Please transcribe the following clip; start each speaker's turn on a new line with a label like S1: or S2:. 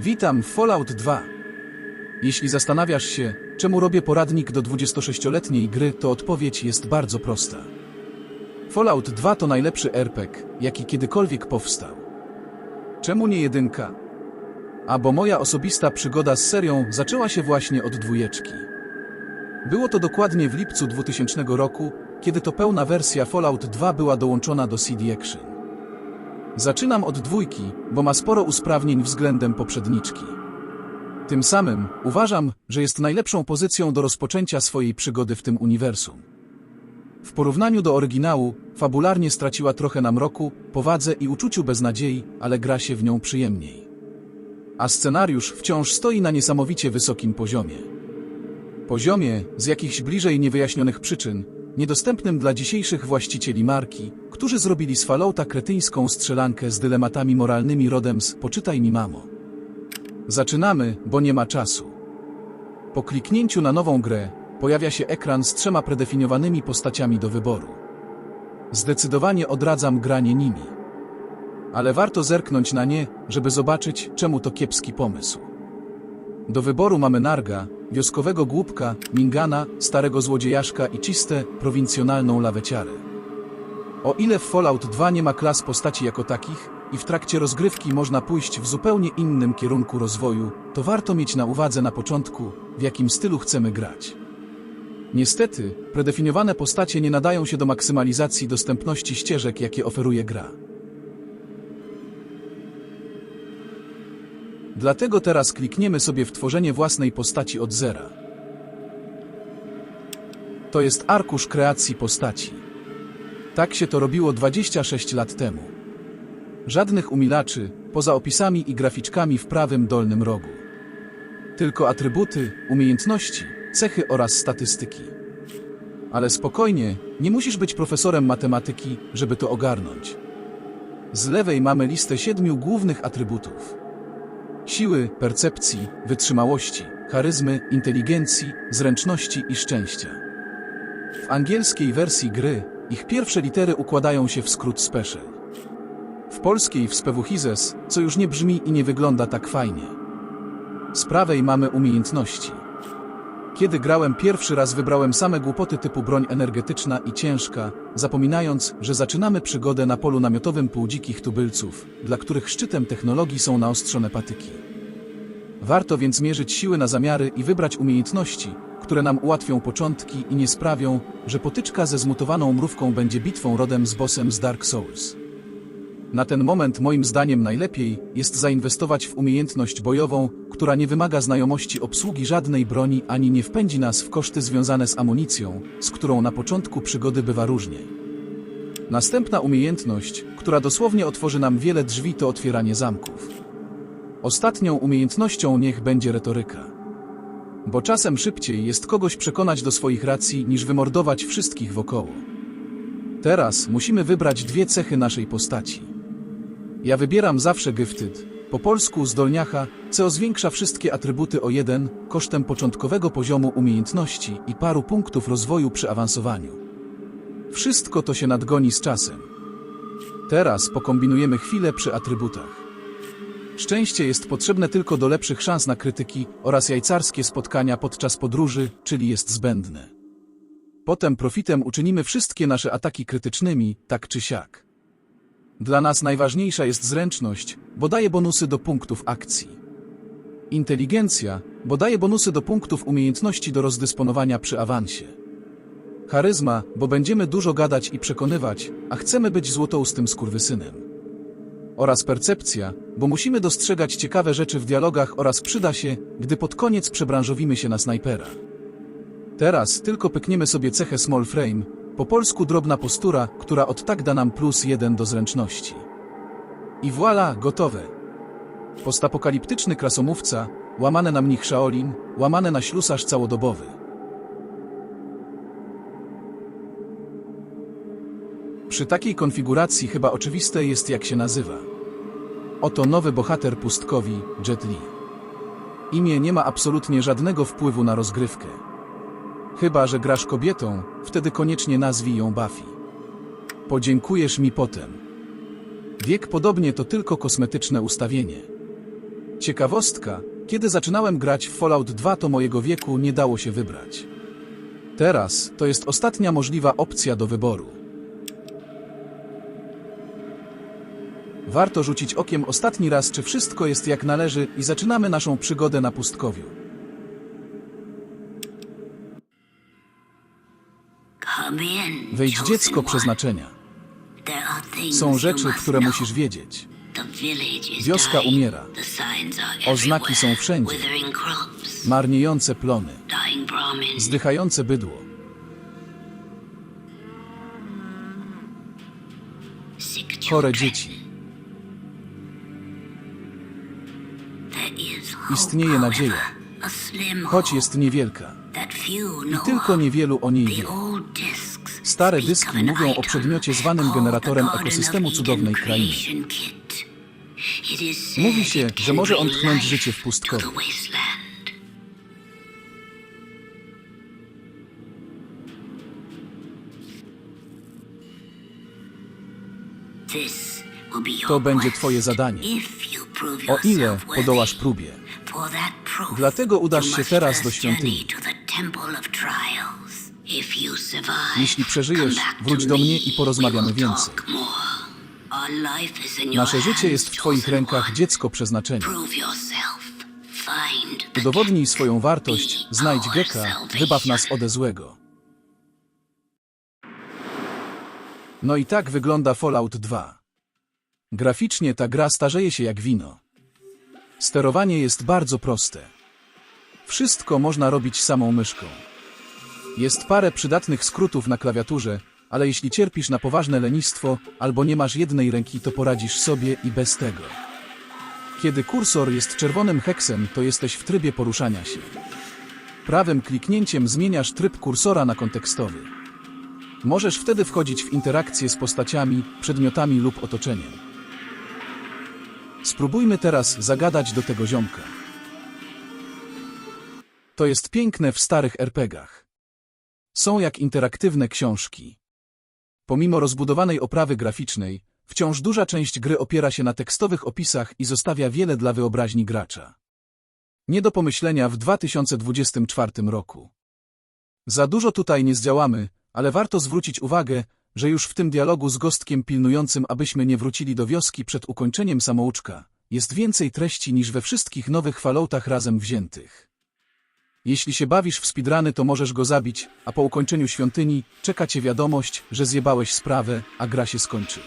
S1: Witam w Fallout 2. Jeśli zastanawiasz się, czemu robię poradnik do 26-letniej gry, to odpowiedź jest bardzo prosta. Fallout 2 to najlepszy RPG, jaki kiedykolwiek powstał. Czemu nie jedynka? A bo moja osobista przygoda z serią zaczęła się właśnie od dwójeczki. Było to dokładnie w lipcu 2000 roku, kiedy to pełna wersja Fallout 2 była dołączona do CD Action. Zaczynam od dwójki, bo ma sporo usprawnień względem poprzedniczki. Tym samym uważam, że jest najlepszą pozycją do rozpoczęcia swojej przygody w tym uniwersum. W porównaniu do oryginału, fabularnie straciła trochę na mroku, powadze i uczuciu beznadziei, ale gra się w nią przyjemniej. A scenariusz wciąż stoi na niesamowicie wysokim poziomie. Poziomie, z jakichś bliżej niewyjaśnionych przyczyn, niedostępnym dla dzisiejszych właścicieli marki, którzy zrobili z Fallouta kretyńską strzelankę z dylematami moralnymi rodem z Poczytaj mi mamo. Zaczynamy, bo nie ma czasu. Po kliknięciu na nową grę, pojawia się ekran z trzema predefiniowanymi postaciami do wyboru. Zdecydowanie odradzam granie nimi. Ale warto zerknąć na nie, żeby zobaczyć, czemu to kiepski pomysł. Do wyboru mamy Narga, wioskowego głupka, Mingana, starego złodziejaszka i czyste, prowincjonalną laweciarę. O ile w Fallout 2 nie ma klas postaci jako takich i w trakcie rozgrywki można pójść w zupełnie innym kierunku rozwoju, to warto mieć na uwadze na początku, w jakim stylu chcemy grać. Niestety, predefiniowane postacie nie nadają się do maksymalizacji dostępności ścieżek, jakie oferuje gra. Dlatego teraz klikniemy sobie w tworzenie własnej postaci od zera. To jest arkusz kreacji postaci. Tak się to robiło 26 lat temu. Żadnych umilaczy, poza opisami i graficzkami w prawym dolnym rogu. Tylko atrybuty, umiejętności, cechy oraz statystyki. Ale spokojnie, nie musisz być profesorem matematyki, żeby to ogarnąć. Z lewej mamy listę siedmiu głównych atrybutów siły, percepcji, wytrzymałości, charyzmy, inteligencji, zręczności i szczęścia. W angielskiej wersji gry ich pierwsze litery układają się w skrót special. W polskiej w spewuchizes, co już nie brzmi i nie wygląda tak fajnie. Z prawej mamy umiejętności. Kiedy grałem pierwszy raz wybrałem same głupoty typu broń energetyczna i ciężka, zapominając, że zaczynamy przygodę na polu namiotowym półdzikich tubylców, dla których szczytem technologii są naostrzone patyki. Warto więc mierzyć siły na zamiary i wybrać umiejętności, które nam ułatwią początki i nie sprawią, że potyczka ze zmutowaną mrówką będzie bitwą rodem z bossem z Dark Souls. Na ten moment moim zdaniem najlepiej jest zainwestować w umiejętność bojową, która nie wymaga znajomości obsługi żadnej broni ani nie wpędzi nas w koszty związane z amunicją, z którą na początku przygody bywa różnie. Następna umiejętność, która dosłownie otworzy nam wiele drzwi to otwieranie zamków. Ostatnią umiejętnością niech będzie retoryka. Bo czasem szybciej jest kogoś przekonać do swoich racji niż wymordować wszystkich wokoło. Teraz musimy wybrać dwie cechy naszej postaci. Ja wybieram zawsze Gifted, po polsku zdolniacha, co zwiększa wszystkie atrybuty o jeden, kosztem początkowego poziomu umiejętności i paru punktów rozwoju przy awansowaniu. Wszystko to się nadgoni z czasem. Teraz pokombinujemy chwilę przy atrybutach. Szczęście jest potrzebne tylko do lepszych szans na krytyki oraz jajcarskie spotkania podczas podróży, czyli jest zbędne. Potem profitem uczynimy wszystkie nasze ataki krytycznymi, tak czy siak. Dla nas najważniejsza jest zręczność, bo daje bonusy do punktów akcji. Inteligencja, bo daje bonusy do punktów umiejętności do rozdysponowania przy awansie. Charyzma, bo będziemy dużo gadać i przekonywać, a chcemy być złotoustym skurwysynem. Oraz percepcja, bo musimy dostrzegać ciekawe rzeczy w dialogach oraz przyda się, gdy pod koniec przebranżowimy się na snajpera. Teraz tylko pykniemy sobie cechę small frame, po polsku drobna postura, która od tak da nam plus jeden do zręczności. I voilà, gotowe. Postapokaliptyczny krasomówca, łamane na mnich Shaolin, łamane na ślusarz całodobowy. Przy takiej konfiguracji chyba oczywiste jest jak się nazywa. Oto nowy bohater pustkowi, Jet Li. Imię nie ma absolutnie żadnego wpływu na rozgrywkę. Chyba, że grasz kobietą, wtedy koniecznie nazwij ją Buffy. Podziękujesz mi potem. Wiek podobnie to tylko kosmetyczne ustawienie. Ciekawostka, kiedy zaczynałem grać w Fallout 2 to mojego wieku nie dało się wybrać. Teraz to jest ostatnia możliwa opcja do wyboru. Warto rzucić okiem ostatni raz, czy wszystko jest jak należy i zaczynamy naszą przygodę na pustkowiu. Wejdź dziecko przeznaczenia. Są rzeczy, które musisz wiedzieć. Wioska umiera. Oznaki są wszędzie. Marniejące plony, zdychające bydło, chore dzieci. Istnieje nadzieja. Choć jest niewielka. I tylko niewielu o niej wie. Stare dyski mówią o przedmiocie zwanym generatorem ekosystemu cudownej krainy. Mówi się, że może on tchnąć życie w
S2: to
S1: To będzie twoje zadanie. O ile podołasz próbie. Dlatego udasz się teraz do świątyni. Jeśli przeżyjesz, wróć do mnie i porozmawiamy więcej. Nasze życie jest w Twoich rękach, dziecko przeznaczenia. Udowodnij swoją wartość, znajdź Geka, wybaw nas ode złego. No i tak wygląda Fallout 2. Graficznie ta gra starzeje się jak wino. Sterowanie jest bardzo proste. Wszystko można robić samą myszką. Jest parę przydatnych skrótów na klawiaturze, ale jeśli cierpisz na poważne lenistwo albo nie masz jednej ręki, to poradzisz sobie i bez tego. Kiedy kursor jest czerwonym heksem, to jesteś w trybie poruszania się. Prawym kliknięciem zmieniasz tryb kursora na kontekstowy. Możesz wtedy wchodzić w interakcję z postaciami, przedmiotami lub otoczeniem. Spróbujmy teraz zagadać do tego ziomka. To jest piękne w starych RPGach. Są jak interaktywne książki. Pomimo rozbudowanej oprawy graficznej, wciąż duża część gry opiera się na tekstowych opisach i zostawia wiele dla wyobraźni gracza. Nie do pomyślenia w 2024 roku. Za dużo tutaj nie zdziałamy, ale warto zwrócić uwagę, że już w tym dialogu z gostkiem pilnującym, abyśmy nie wrócili do wioski przed ukończeniem samouczka, jest więcej treści niż we wszystkich nowych Falloutach razem wziętych. Jeśli się bawisz w speedruny, to możesz go zabić, a po ukończeniu świątyni czeka cię wiadomość, że zjebałeś sprawę, a gra się skończy.